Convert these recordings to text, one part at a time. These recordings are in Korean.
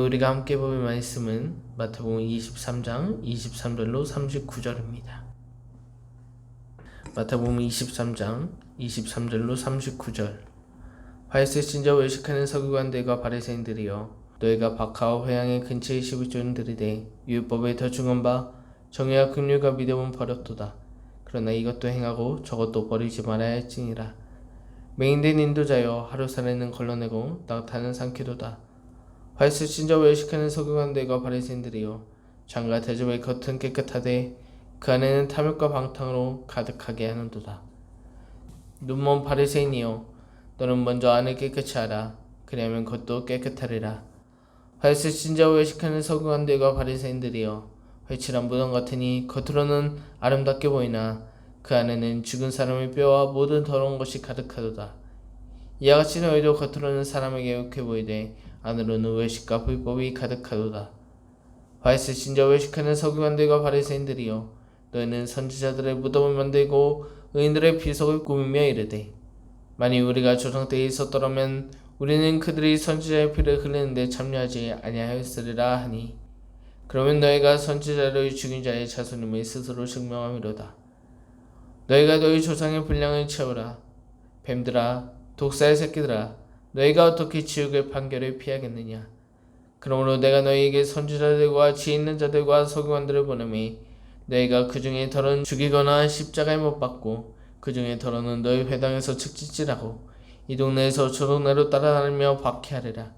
우리가 함께 볼 말씀은 마태복음 23장 23절로 39절입니다. 마태복음 23장 23절로 39절 바리새 신자 외식하는 서기관들과 바리새인들이여 너희가 박하와 회양의 근처에 시부조는 들이되 율법에 더 중한 바 정의와 긍휼과 믿음은 버렸도다. 그러나 이것도 행하고 저것도 버리지 말아야 할지니라. 맹인된 인도자여 하루 사내는 걸러내고 낙타는 삼키도다. 바리새 신자 외식하는 서기관들과 바리새인들이여 장과 대접의 겉은 깨끗하되 그 안에는 탐욕과 방탕으로 가득하게 하는도다. 눈먼 바리새인이여 너는 먼저 안을 깨끗이 하라 그리하면 겉도 깨끗하리라. 바리새 신자 외식하는 서기관들과 바리새인들이여 회칠한 무덤 같으니 겉으로는 아름답게 보이나 그 안에는 죽은 사람의 뼈와 모든 더러운 것이 가득하도다. 이와 같이 너희도 겉으로는 사람에게 욕해 보이되 안으로는 외식과 불법이 가득하도다. 바리새 신자 외식하는 서기관들과 바리새인들이여 너희는 선지자들의 무덤을 만들고 의인들의 비석을 꾸미며 이르되 만일 우리가 조상 때에 있었더라면 우리는 그들이 선지자의 피를 흘리는데 참여하지 아니하였으리라 하니 그러면 너희가 선지자를 죽인 자의 자손임을 스스로 증명함이로다. 너희가 너희 조상의 분량을 채우라. 뱀들아, 독사의 새끼들아, 너희가 어떻게 지옥의 판결을 피하겠느냐? 그러므로 내가 너희에게 선지자들과 지혜 있는 자들과 서기관들을 보내매 너희가 그 중에 덜은 죽이거나 십자가에 못 박고 그 중에 덜어는 너희 회당에서 측지질하고 이 동네에서 저 동네로 따라다니며 박해하리라.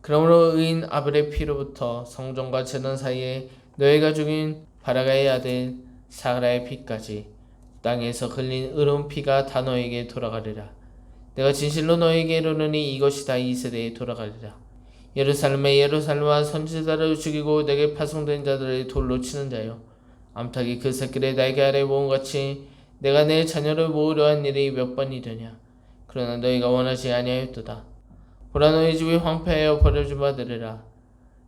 그러므로 의인 아벨의 피로부터 성전과 제단 사이에 너희가 죽인 바라가의 아들 사라의 피까지 땅에서 흘린 의로운 피가 다 너에게 돌아가리라. 내가 진실로 너에게 이르노니 이것이 다. 이 세대에 돌아가리라. 예루살렘의 예루살렘과 선지자를 죽이고 내게 파송된 자들을 돌로 치는 자여. 암탉이 그 새끼를 날개 아래 모은 같이 내가 내 자녀를 모으려 한 일이 몇 번이되냐? 그러나 너희가 원하지 아니하였도다. 보라 너희 집이 황폐하여 버려진 바 되리라.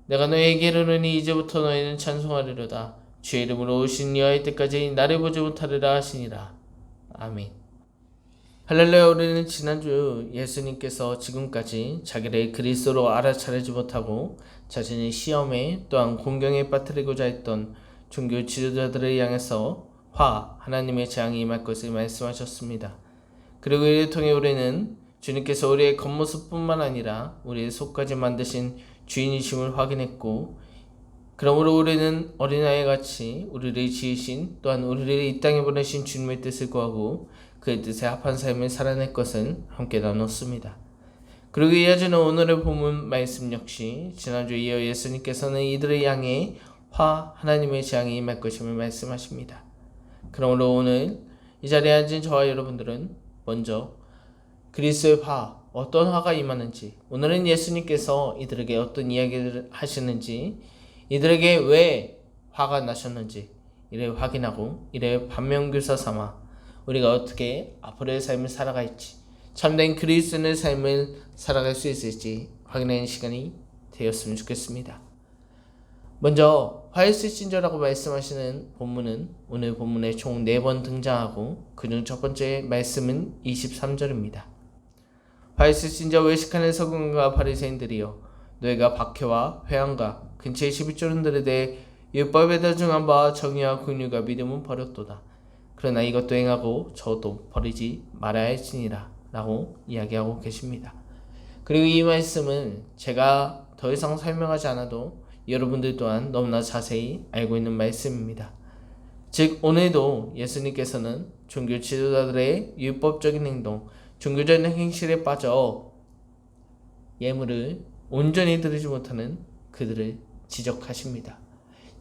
내가 너희에게 이르노니 이제부터 너희는 찬송하리로다. 주의 이름으로 오신 이와의 때까지 나를 보지 못하리라 하시니라. 아멘 할렐루야 우리는 지난주 예수님께서 지금까지 자기를 그리스도로 알아차리지 못하고 자신의 시험에 또한 공경에 빠뜨리고자 했던 종교 지도자들을 향해서 화 하나님의 재앙이 임할 것을 말씀하셨습니다. 그리고 이를 통해 우리는 주님께서 우리의 겉모습뿐만 아니라 우리의 속까지 만드신 주인이심을 확인했고 그러므로 우리는 어린아이 같이 우리를 지으신 또한 우리를 이 땅에 보내신 주님의 뜻을 구하고 그의 뜻에 합한 삶을 살아낼 것은 함께 나눴습니다. 그리고 이어지는 오늘의 본문 말씀 역시 지난주 이어 예수님께서는 이들을 향해 화 하나님의 재앙이 임할 것임을 말씀하십니다. 그러므로 오늘 이 자리에 앉은 저와 여러분들은 먼저 그리스의 화 어떤 화가 임하는지 오늘은 예수님께서 이들에게 어떤 이야기를 하시는지 이들에게 왜 화가 나셨는지 이를 확인하고 이를 반면교사 삼아 우리가 어떻게 앞으로의 삶을 살아갈지 참된 그리스도의 삶을 살아갈 수 있을지 확인하는 시간이 되었으면 좋겠습니다. 먼저 화이스 신저라고 말씀하시는 본문은 오늘 본문에 총 4번 등장하고 그중 첫 번째 말씀은 23절입니다. 화이스 신저 외식하는 서군과 바리새인들이여 너희가 박해와 회양과 근처의 11조른들에 대해 율법에 대중한 바 정의와 긍휼과 믿음은 버렸도다. 그러나 이것도 행하고 저도 버리지 말아야 할지니라 라고 이야기하고 계십니다. 그리고 이 말씀은 제가 더 이상 설명하지 않아도 여러분들 또한 너무나 자세히 알고 있는 말씀입니다. 즉 오늘도 예수님께서는 종교 지도자들의 율법적인 행동, 종교적인 행실에 빠져 예물을 온전히 드리지 못하는 그들을 지적하십니다.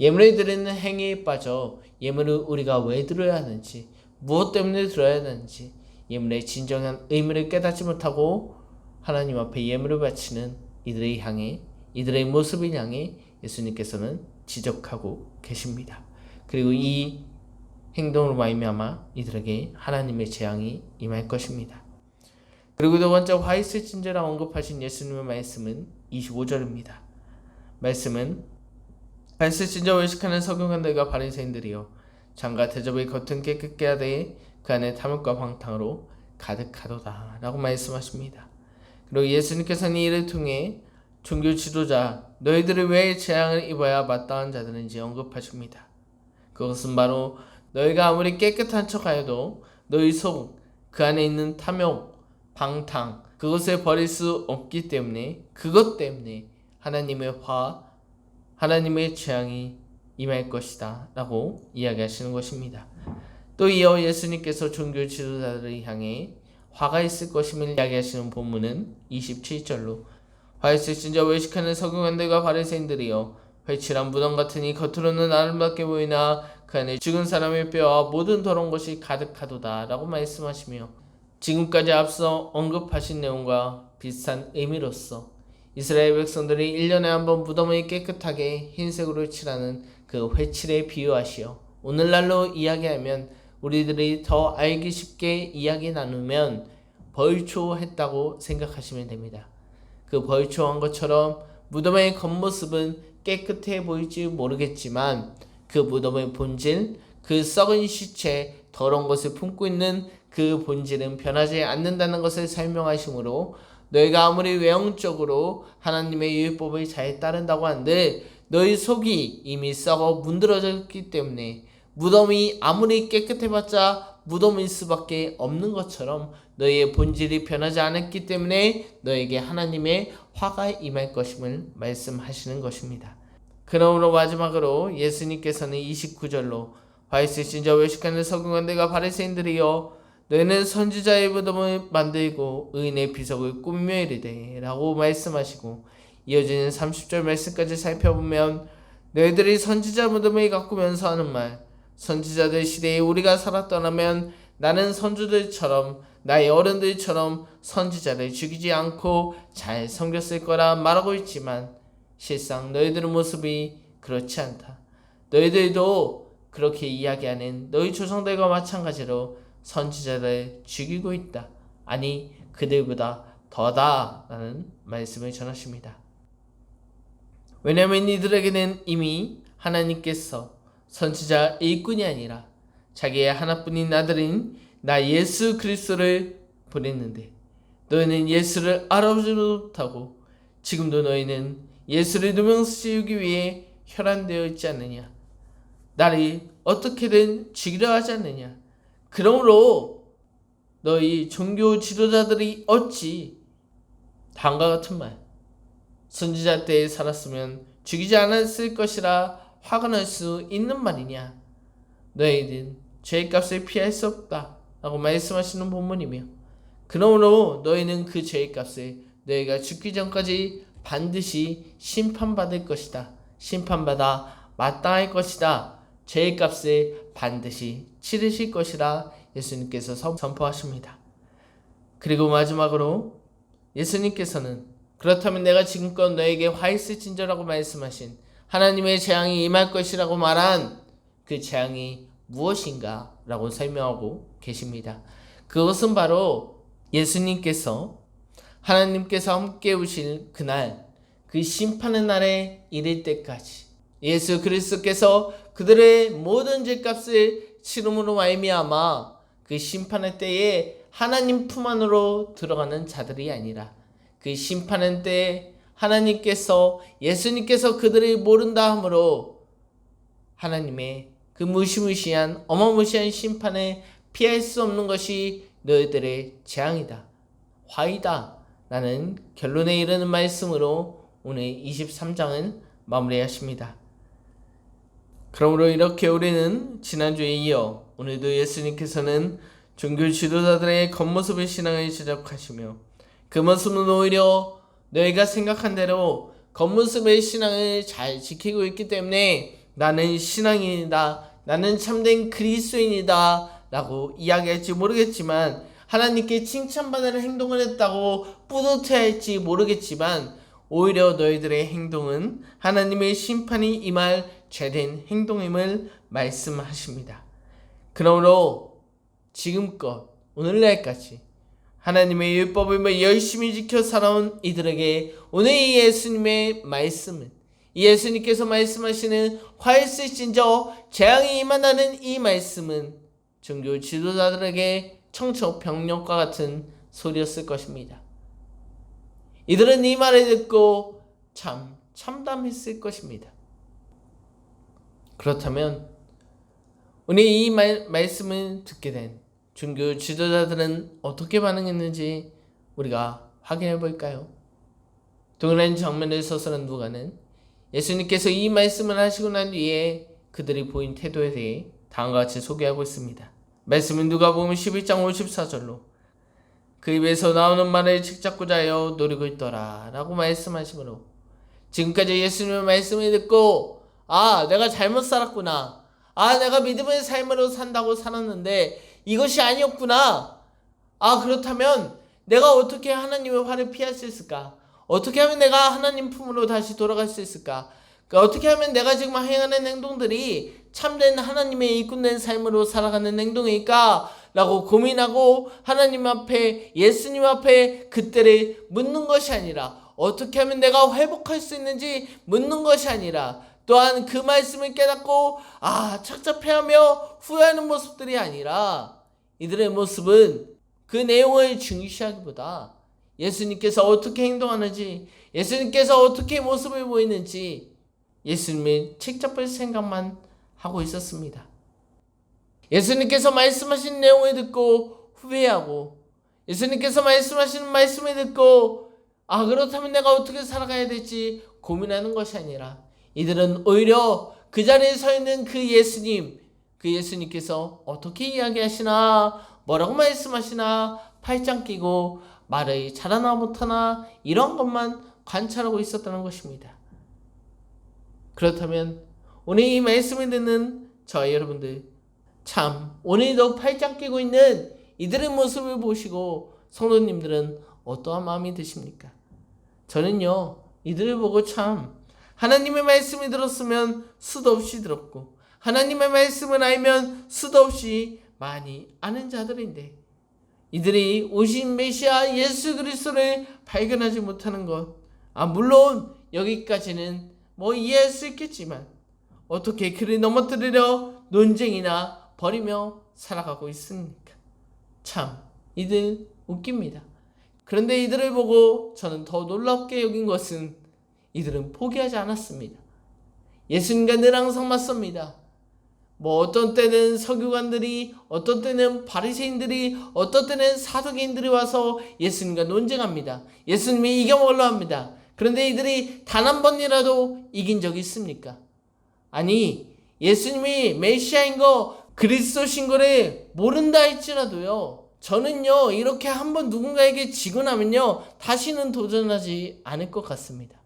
예물을 드리는 행위에 빠져 예물을 우리가 왜 드려야 하는지, 무엇 때문에 드려야 하는지, 예물의 진정한 의미를 깨닫지 못하고 하나님 앞에 예물을 바치는 이들을 향해 이들의 모습을 향해 예수님께서는 지적하고 계십니다. 그리고 이 행동으로 말미암아 이들에게 하나님의 재앙이 임할 것입니다. 그리고 두 번째 화이스 진저라 언급하신 예수님의 말씀은 25절입니다. 말씀은 화이스 진저 외식하는 서경관들과 바리새인들이여 장과 대접의 겉은 깨끗게 하되 그 안에 탐욕과 방탕으로 가득하도다 라고 말씀하십니다. 그리고 예수님께서는 이를 통해 종교 지도자 너희들이 왜 재앙을 입어야 마땅한 자들인지 언급하십니다. 그것은 바로 너희가 아무리 깨끗한 척하여도 너희 속 그 안에 있는 탐욕, 방탕 그것을 버릴 수 없기 때문에 그것 때문에 하나님의 화, 하나님의 재앙이 임할 것이다 라고 이야기하시는 것입니다. 또 이어 예수님께서 종교 지도자들을 향해 화가 있을 것임을 이야기하시는 본문은 27절로 화 있을 진자 외식하는 서기관들과 바리새인들이여 회칠한 무덤 같으니 겉으로는 아름답게 보이나 그 안에 죽은 사람의 뼈와 모든 더러운 것이 가득하도다 라고 말씀하시며 지금까지 앞서 언급하신 내용과 비슷한 의미로서 이스라엘 백성들이 1년에 한 번 무덤을 깨끗하게 흰색으로 칠하는 그 회칠에 비유하시어 오늘날로 이야기하면 우리들이 더 알기 쉽게 이야기 나누면 벌초했다고 생각하시면 됩니다. 그 벌초한 것처럼 무덤의 겉모습은 깨끗해 보일지 모르겠지만 그 무덤의 본질, 그 썩은 시체, 더러운 것을 품고 있는 그 본질은 변하지 않는다는 것을 설명하시므로 너희가 아무리 외형적으로 하나님의 율법을 잘 따른다고 한들 너희 속이 이미 썩어 문드러졌기 때문에 무덤이 아무리 깨끗해봤자 무덤일 수밖에 없는 것처럼 너희의 본질이 변하지 않았기 때문에 너에게 하나님의 화가 임할 것임을 말씀하시는 것입니다. 그러므로 마지막으로 예수님께서는 29절로 바이스 신자 외식하는 서기관들과 바리새인들이여 너희는 선지자의 무덤을 만들고 의인의 비석을 꾸며 이르되 라고 말씀하시고 이어지는 30절 말씀까지 살펴보면 너희들이 선지자 무덤을 가꾸면서 하는 말 선지자들 시대에 우리가 살았더라면 나는 선주들처럼 나의 어른들처럼 선지자를 죽이지 않고 잘 섬겼을 거라 말하고 있지만 실상 너희들의 모습이 그렇지 않다. 너희들도 그렇게 이야기하는 너희 조상들과 마찬가지로 선지자를 죽이고 있다. 아니 그들보다 더다 라는 말씀을 전하십니다. 왜냐하면 이들에게는 이미 하나님께서 선지자 일꾼이 아니라 자기의 하나뿐인 아들인 나 예수 그리스도를 보냈는데 너희는 예수를 알아보지 못하고 지금도 너희는 예수를 누명쓰기 위해 혈안되어 있지 않느냐 나를 어떻게든 죽이려 하지 않느냐 그러므로 너희 종교 지도자들이 어찌 다음과 같은 말 선지자 때에 살았으면 죽이지 않았을 것이라 화가 날 수 있는 말이냐? 너희는 죄값을 피할 수 없다 라고 말씀하시는 본문이며 그러므로 너희는 그 죄값을 너희가 죽기 전까지 반드시 심판받을 것이다. 심판받아 마땅할 것이다. 죄값을 반드시 치르실 것이라 예수님께서 선포하십니다. 그리고 마지막으로 예수님께서는 그렇다면 내가 지금껏 너에게 화 있을 진저라고 말씀하신 하나님의 재앙이 임할 것이라고 말한 그 재앙이 무엇인가 라고 설명하고 계십니다. 그것은 바로 예수님께서 하나님께서 함께 오실 그날 그 심판의 날에 이를 때까지 예수 그리스도께서 그들의 모든 죄값을 치름으로 말미암아 그 심판의 때에 하나님 품 안으로 들어가는 자들이 아니라 그 심판의 때에 하나님께서 예수님께서 그들을 모른다 하므로 하나님의 그 무시무시한 어마무시한 심판에 피할 수 없는 것이 너희들의 재앙이다. 화이다. 라는 결론에 이르는 말씀으로 오늘 23장은 마무리하십니다. 그러므로 이렇게 우리는 지난주에 이어 오늘도 예수님께서는 종교 지도자들의 겉모습의 신앙을 지적하시며 그 모습은 오히려 너희가 생각한 대로 겉모습의 신앙을 잘 지키고 있기 때문에 나는 신앙인이다. 나는 참된 그리스도인이다. 라고 이야기할지 모르겠지만 하나님께 칭찬받을 행동을 했다고 뿌듯해할지 모르겠지만 오히려 너희들의 행동은 하나님의 심판이 임할 죄된 행동임을 말씀하십니다. 그러므로 지금껏 오늘날까지 하나님의 율법을 열심히 지켜 살아온 이들에게 오늘 이 예수님의 말씀은 예수님께서 말씀하시는 화일스진저 재앙이 임한다는 이 말씀은 종교 지도자들에게 청청 병력과 같은 소리였을 것입니다. 이들은 이 말을 듣고 참 참담했을 것입니다. 그렇다면 오늘 이 말, 말씀을 듣게 된 중교 지도자들은 어떻게 반응했는지 우리가 확인해 볼까요? 동일한 정면에 서서는 누가는 예수님께서 이 말씀을 하시고 난 뒤에 그들이 보인 태도에 대해 다음과 같이 소개하고 있습니다. 말씀은 누가 보면 11장 54절로 그 입에서 나오는 말을 책잡고자 하여 노리고 있더라 라고 말씀하시므로 지금까지 예수님의 말씀을 듣고 아 내가 잘못 살았구나. 아 내가 믿음의 삶으로 산다고 살았는데 이것이 아니었구나. 아 그렇다면 내가 어떻게 하나님의 화를 피할 수 있을까? 어떻게 하면 내가 하나님 품으로 다시 돌아갈 수 있을까? 그러니까 어떻게 하면 내가 지금 행하는 행동들이 참된 하나님의 일꾼된 삶으로 살아가는 행동일까? 라고 고민하고 하나님 앞에 예수님 앞에 그때를 묻는 것이 아니라 어떻게 하면 내가 회복할 수 있는지 묻는 것이 아니라 또한 그 말씀을 깨닫고 아 착잡해하며 후회하는 모습들이 아니라 이들의 모습은 그 내용을 중시하기보다 예수님께서 어떻게 행동하는지 예수님께서 어떻게 모습을 보이는지 예수님의 책잡을 생각만 하고 있었습니다. 예수님께서 말씀하신 내용을 듣고 후회하고 예수님께서 말씀하시는 말씀을 듣고 아 그렇다면 내가 어떻게 살아가야 될지 고민하는 것이 아니라 이들은 오히려 그 자리에 서 있는 그 예수님 그 예수님께서 어떻게 이야기하시나 뭐라고 말씀하시나 팔짱 끼고 말을 잘하나 못하나 이런 것만 관찰하고 있었다는 것입니다. 그렇다면 오늘 이 말씀을 듣는 저와 여러분들 참 오늘도 팔짱 끼고 있는 이들의 모습을 보시고 성도님들은 어떠한 마음이 드십니까? 저는요 이들을 보고 참 하나님의 말씀이 들었으면 수도 없이 들었고 하나님의 말씀을 알면 수도 없이 많이 아는 자들인데 이들이 오신 메시아 예수 그리스도를 발견하지 못하는 것. 아 물론 여기까지는 뭐 이해할 수 있겠지만 어떻게 그를 넘어뜨리려 논쟁이나 벌이며 살아가고 있습니까? 참 이들 웃깁니다. 그런데 이들을 보고 저는 더 놀랍게 여긴 것은 이들은 포기하지 않았습니다. 예수님과 늘 항상 맞섭니다. 뭐 어떤 때는 서기관들이 어떤 때는 바리새인들이 어떤 때는 사도계인들이 와서 예수님과 논쟁합니다. 예수님이 이겨먹으려 합니다. 그런데 이들이 단 한 번이라도 이긴 적이 있습니까? 아니 예수님이 메시아인 거 그리스도신 거를 모른다 할지라도요. 저는요 이렇게 한번 누군가에게 지고 나면요 다시는 도전하지 않을 것 같습니다.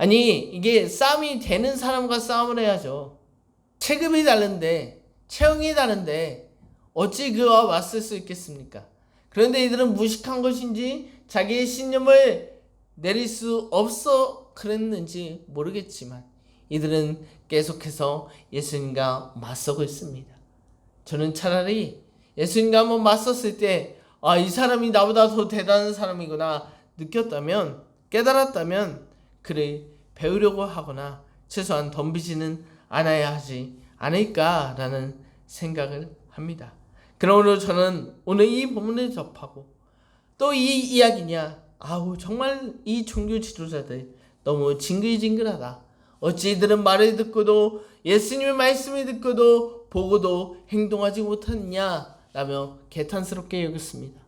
아니 이게 싸움이 되는 사람과 싸움을 해야죠. 체급이 다른데 체형이 다른데 어찌 그와 맞설 수 있겠습니까? 그런데 이들은 무식한 것인지 자기의 신념을 내릴 수 없어 그랬는지 모르겠지만 이들은 계속해서 예수님과 맞서고 있습니다. 저는 차라리 예수님과 한번 맞섰을 때, 아, 이 사람이 나보다 더 대단한 사람이구나 느꼈다면, 깨달았다면, 그를 배우려고 하거나 최소한 덤비지는 않아야 하지 않을까라는 생각을 합니다. 그러므로 저는 오늘 이 본문을 접하고 또 이 이야기냐, 아우, 정말 이 종교 지도자들 너무 징글징글하다. 어찌 이들은 말을 듣고도 예수님의 말씀을 듣고도 보고도 행동하지 못하느냐 라며 개탄스럽게 여겼습니다.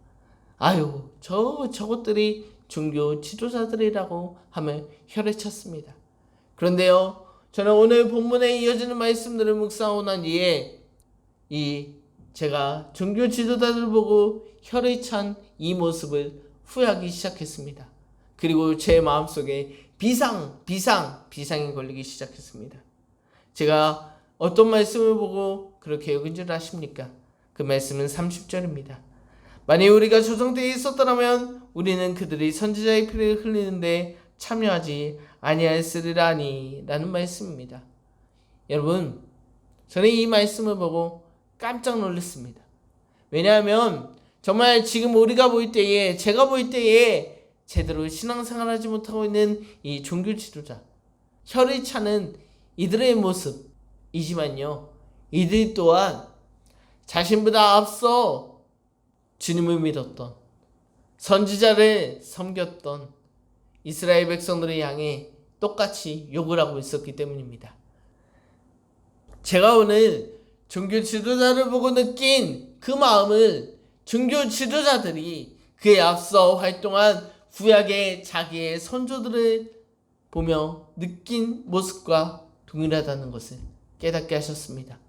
아유, 저, 저것들이 종교 지도자들이라고 하며 혈에 찼습니다. 그런데요, 저는 오늘 본문에 이어지는 말씀들을 묵상하고 난 뒤에 이 제가 종교 지도자들 보고 혈에 찬 이 모습을 후회하기 시작했습니다. 그리고 제 마음속에 비상, 비상, 비상이 걸리기 시작했습니다. 제가 어떤 말씀을 보고 그렇게 여긴 줄 아십니까? 그 말씀은 30절입니다. 만약 우리가 조정대에 있었더라면 우리는 그들이 선지자의 피를 흘리는데 참여하지 아니하였으리라니 라는 말씀입니다. 여러분, 저는 이 말씀을 보고 깜짝 놀랐습니다. 왜냐하면 정말 지금 우리가 볼 때에 제가 볼 때에 제대로 신앙생활하지 못하고 있는 이 종교 지도자 혈을 차는 이들의 모습이지만요. 이들 또한 자신보다 앞서 주님을 믿었던 선지자를 섬겼던 이스라엘 백성들을 향해 똑같이 욕을 하고 있었기 때문입니다. 제가 오늘 종교 지도자를 보고 느낀 그 마음을 종교 지도자들이 그에 앞서 활동한 구약의 자기의 선조들을 보며 느낀 모습과 동일하다는 것을 깨닫게 하셨습니다.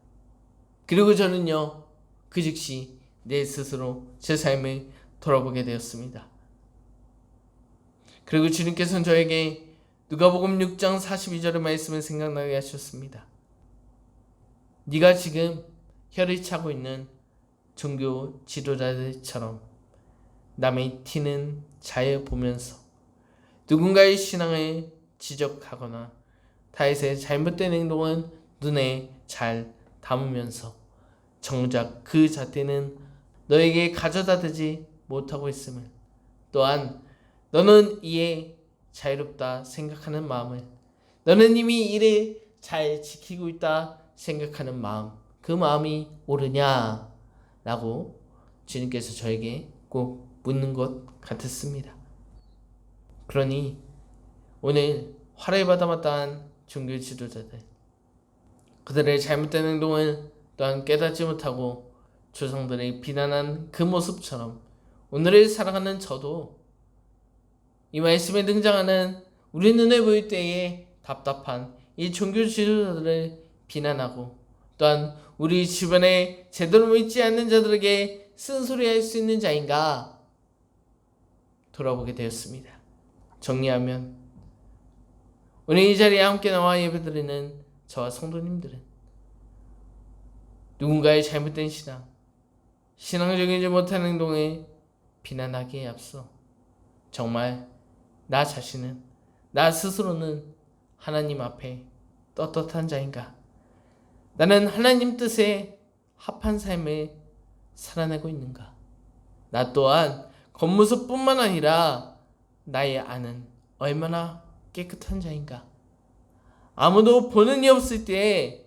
그리고 저는요, 그 즉시 내 스스로 제 삶을 돌아보게 되었습니다. 그리고 주님께서는 저에게 누가복음 6장 42절의 말씀을 생각나게 하셨습니다. 네가 지금 혀를 차고 있는 종교 지도자들처럼 남의 튀는 잘 보면서 누군가의 신앙을 지적하거나 타인의 잘못된 행동은 눈에 잘 담으면서 정작 그 잣대는 너에게 가져다 대지 못하고 있음을. 또한 너는 이에 자유롭다 생각하는 마음을. 너는 이미 이를 잘 지키고 있다 생각하는 마음. 그 마음이 옳으냐? 라고 주님께서 저에게 꼭 묻는 것 같았습니다. 그러니 오늘 화를 받아 마땅한 종교 지도자들 그들의 잘못된 행동을 또한 깨닫지 못하고 조상들의 비난한 그 모습처럼 오늘을 살아가는 저도 이 말씀에 등장하는 우리 눈에 보일 때에 답답한 이 종교 지도자들을 비난하고 또한 우리 주변에 제대로 믿지 않는 자들에게 쓴소리할 수 있는 자인가 돌아보게 되었습니다. 정리하면 오늘 이 자리에 함께 나와 예배드리는 저와 성도님들은 누군가의 잘못된 신앙, 신앙적이지 못한 행동에 비난하기에 앞서 정말 나 자신은 나 스스로는 하나님 앞에 떳떳한 자인가? 나는 하나님 뜻에 합한 삶을 살아내고 있는가? 나 또한 겉모습뿐만 아니라 나의 안은 얼마나 깨끗한 자인가? 아무도 보는 이 없을 때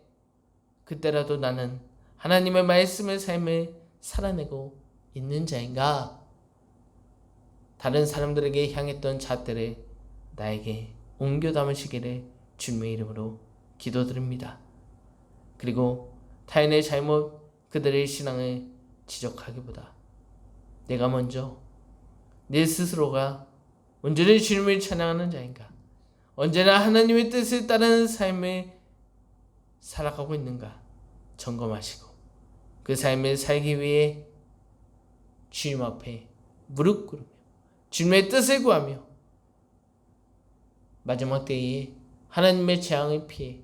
그때라도 나는 하나님의 말씀의 삶을 살아내고 있는 자인가? 다른 사람들에게 향했던 잣대를 나에게 옮겨 담으시기를 주님의 이름으로 기도드립니다. 그리고 타인의 잘못 그들의 신앙을 지적하기보다 내가 먼저 내 스스로가 온전히 주님을 찬양하는 자인가 언제나 하나님의 뜻을 따르는 삶을 살아가고 있는가 점검하시고 그 삶을 살기 위해 주님 앞에 무릎 꿇으며 주님의 뜻을 구하며 마지막 때에 하나님의 재앙을 피해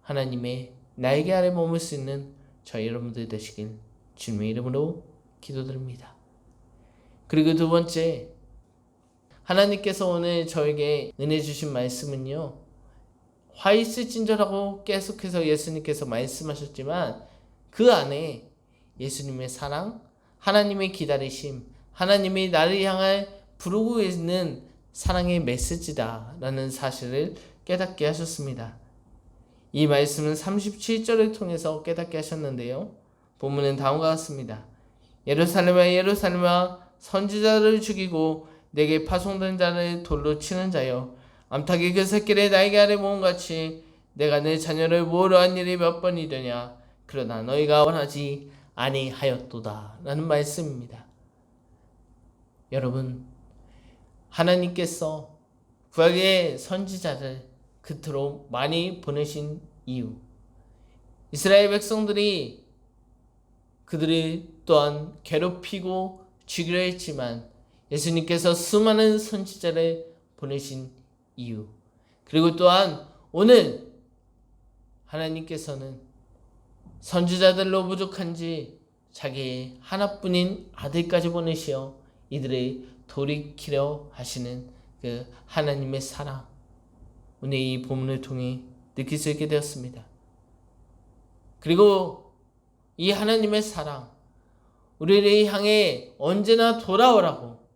하나님의 나에게 아래 머물 수 있는 저희 여러분들 되시길 주님의 이름으로 기도드립니다. 그리고 두 번째 하나님께서 오늘 저에게 은혜 주신 말씀은요. 화 있을 진절하고 계속해서 예수님께서 말씀하셨지만 그 안에 예수님의 사랑, 하나님의 기다리심, 하나님이 나를 향해 부르고 있는 사랑의 메시지다라는 사실을 깨닫게 하셨습니다. 이 말씀은 37절을 통해서 깨닫게 하셨는데요. 본문은 다음과 같습니다. 예루살렘아 예루살렘아 선지자를 죽이고 내게 파송된 자를 돌로 치는 자여 암탉이 그 새끼를 나에게 아래 모은 같이 내가 내 자녀를 모으려 한 일이 몇 번이되냐 그러나 너희가 원하지 아니하였도다 라는 말씀입니다. 여러분 하나님께서 구약의 선지자를 그토록 많이 보내신 이유 이스라엘 백성들이 그들이 또한 괴롭히고 죽이려 했지만 예수님께서 수많은 선지자를 보내신 이유 그리고 또한 오늘 하나님께서는 선지자들로 부족한지 자기의 하나뿐인 아들까지 보내시어 이들의 돌이키려 하시는 그 하나님의 사랑 오늘 이 본문을 통해 느낄 수 있게 되었습니다. 그리고 이 하나님의 사랑 우리를 향해 언제나 돌아오라고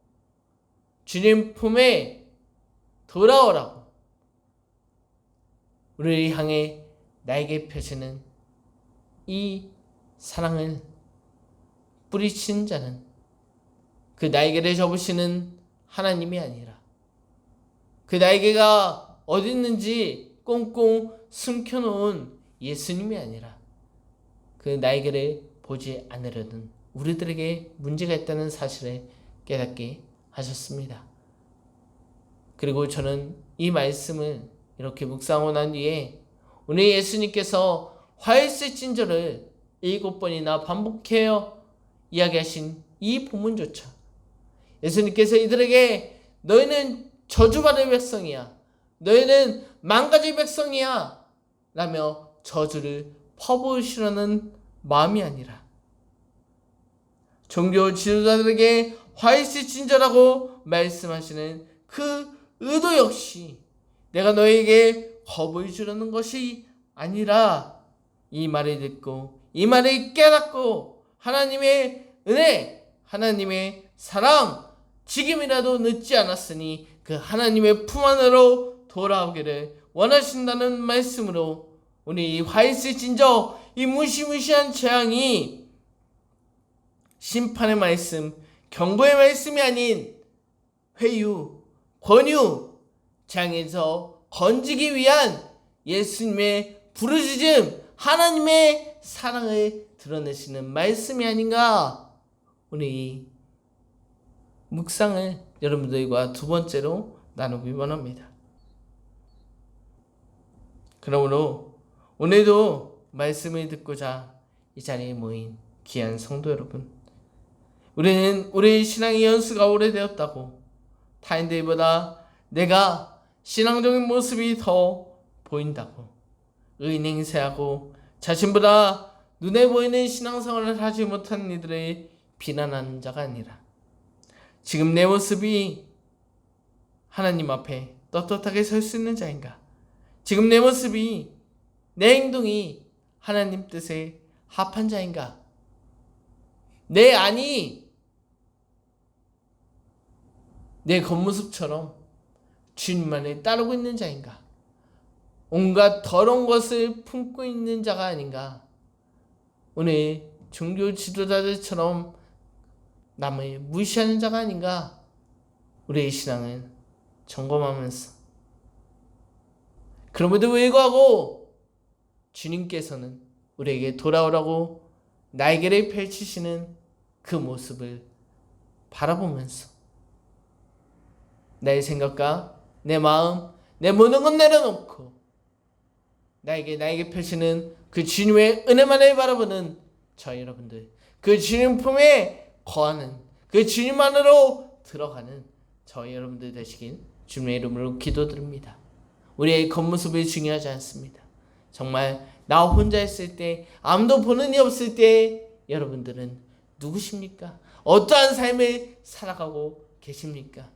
주님 품에 돌아오라고 우리를 향해 나에게 펴시는 이 사랑을 뿌리친 자는 그 날개를 접으시는 하나님이 아니라 그 날개가 어디 있는지 꽁꽁 숨겨놓은 예수님이 아니라 그 날개를 보지 않으려는 우리들에게 문제가 있다는 사실을 깨닫게 하셨습니다. 그리고 저는 이 말씀을 이렇게 묵상하고 난 뒤에 오늘 예수님께서 화일세 진저를 일곱 번이나 반복해요. 이야기하신 이 본문조차. 예수님께서 이들에게 너희는 저주받을 백성이야. 너희는 망가질 백성이야. 라며 저주를 퍼부으시려는 마음이 아니라. 종교 지도자들에게 화이시 진저라고 말씀하시는 그 의도 역시 내가 너에게 겁을 주려는 것이 아니라 이 말을 듣고 이 말을 깨닫고 하나님의 은혜, 하나님의 사랑, 지금이라도 늦지 않았으니 그 하나님의 품 안으로 돌아오기를 원하신다는 말씀으로 우리 이 화이스 진저 이 무시무시한 재앙이 심판의 말씀, 경고의 말씀이 아닌 회유, 권유, 장에서 건지기 위한 예수님의 부르짖음, 하나님의 사랑을 드러내시는 말씀이 아닌가 우리 묵상을 여러분들과 두 번째로 나누기 원합니다. 그러므로 오늘도 말씀을 듣고자 이 자리에 모인 귀한 성도 여러분, 우리는 우리 신앙의 연수가 오래되었다고 타인들보다 내가 신앙적인 모습이 더 보인다고 의행세하고 자신보다 눈에 보이는 신앙생활을 하지 못한 이들을 비난하는 자가 아니라 지금 내 모습이 하나님 앞에 떳떳하게 설 수 있는 자인가? 지금 내 모습이 내 행동이 하나님 뜻에 합한 자인가? 내 안이 내 겉모습처럼 주님만을 따르고 있는 자인가? 온갖 더러운 것을 품고 있는 자가 아닌가? 오늘 종교 지도자들처럼 남을 무시하는 자가 아닌가? 우리의 신앙은 점검하면서 그럼에도 불구하고 주님께서는 우리에게 돌아오라고 날개를 펼치시는 그 모습을 바라보면서 나의 생각과 내 마음, 내 모든 것 내려놓고 나에게 나에게 펼치는 그 주님의 은혜만을 바라보는 저 여러분들 그 주님 품에 거하는 그 주님 안으로 들어가는 저 여러분들 되시길 주님의 이름으로 기도드립니다. 우리의 겉모습이 중요하지 않습니다. 정말 나 혼자 있을 때 아무도 보는 이 없을 때 여러분들은 누구십니까? 어떠한 삶을 살아가고 계십니까?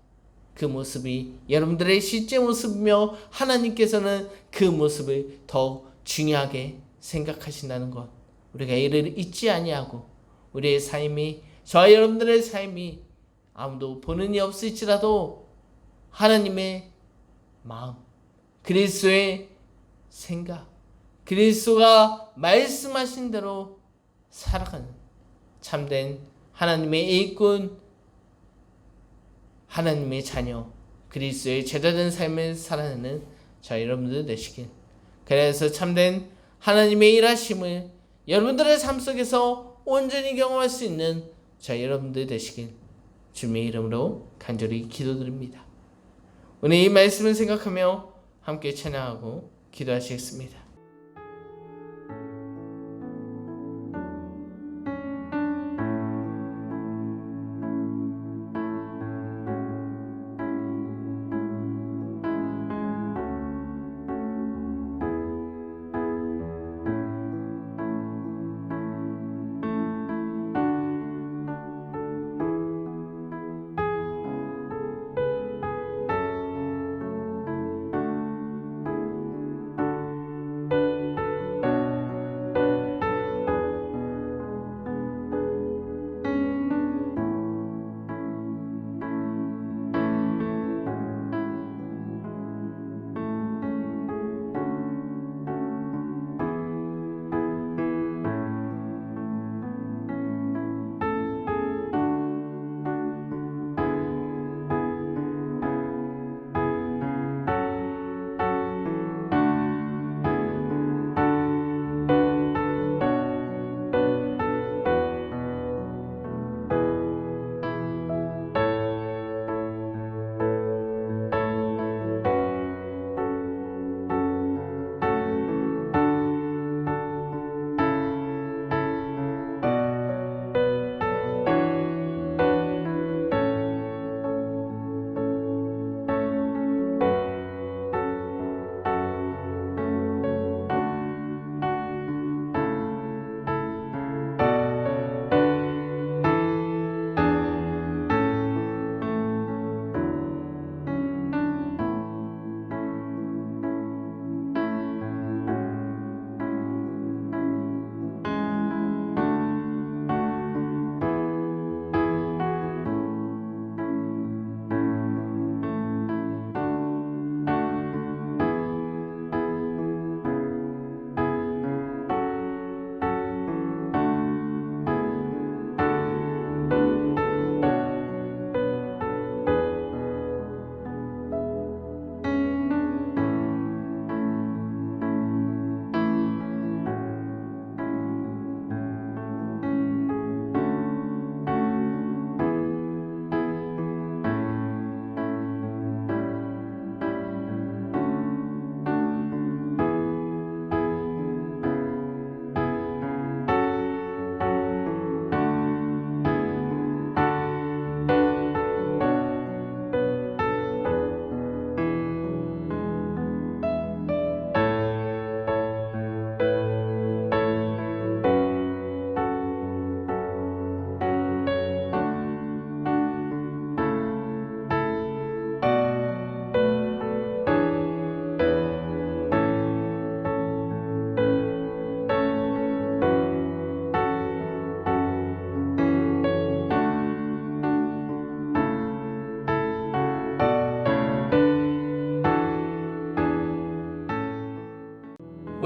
그 모습이 여러분들의 실제 모습이며 하나님께서는 그 모습을 더 중요하게 생각하신다는 것 우리가 이를 잊지 아니하고 우리의 삶이 저 여러분들의 삶이 아무도 보는 이 없을지라도 하나님의 마음 그리스도의 생각 그리스도가 말씀하신 대로 살아가는 참된 하나님의 일꾼 하나님의 자녀, 그리스도의 제자된 삶을 살아내는 저 여러분들 되시길. 그래서 참된 하나님의 일하심을 여러분들의 삶 속에서 온전히 경험할 수 있는 저 여러분들 되시길 주님의 이름으로 간절히 기도드립니다. 오늘 이 말씀을 생각하며 함께 찬양하고 기도하시겠습니다.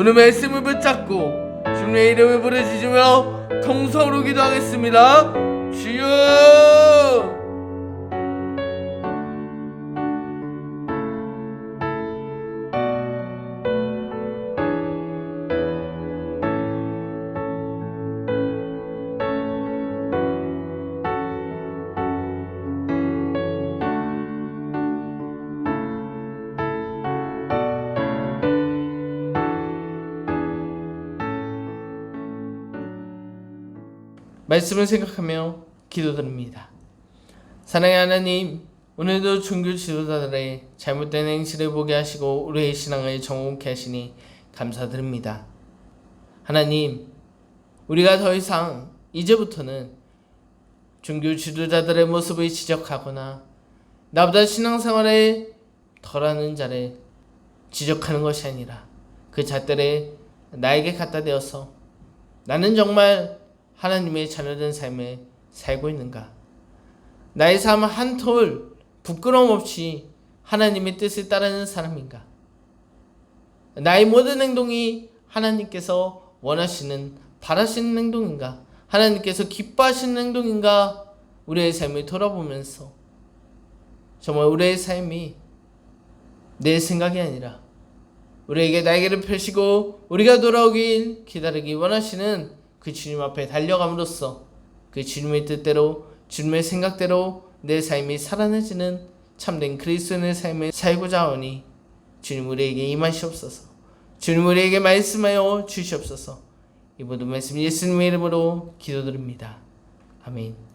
오늘 말씀을 붙잡고 주님의 이름을 부르짖으며 통성으로 기도하겠습니다. 주여! 말씀을 생각하며 기도드립니다. 사랑의 하나님, 오늘도 종교 지도자들의 잘못된 행실을 보게 하시고 우리의 신앙을 정확케 하시니 감사드립니다. 하나님, 우리가 더 이상 이제부터는 종교 지도자들의 모습을 지적하거나 나보다 신앙생활에 덜하는 자를 지적하는 것이 아니라 그 잣들을 나에게 갖다 대어서 나는 정말 하나님의 자녀된 삶에 살고 있는가? 나의 삶은 한톨 부끄러움 없이 하나님의 뜻을 따르는 사람인가? 나의 모든 행동이 하나님께서 원하시는 바라시는 행동인가? 하나님께서 기뻐하시는 행동인가? 우리의 삶을 돌아보면서 정말 우리의 삶이 내 생각이 아니라 우리에게 날개를 펴시고 우리가 돌아오길 기다리기 원하시는 그 주님 앞에 달려감으로써 그 주님의 뜻대로 주님의 생각대로 내 삶이 살아내지는 참된 그리스도인의 삶을 살고자 하오니 주님 우리에게 임하시옵소서. 주님 우리에게 말씀하여 주시옵소서. 이 모든 말씀 예수님의 이름으로 기도드립니다. 아멘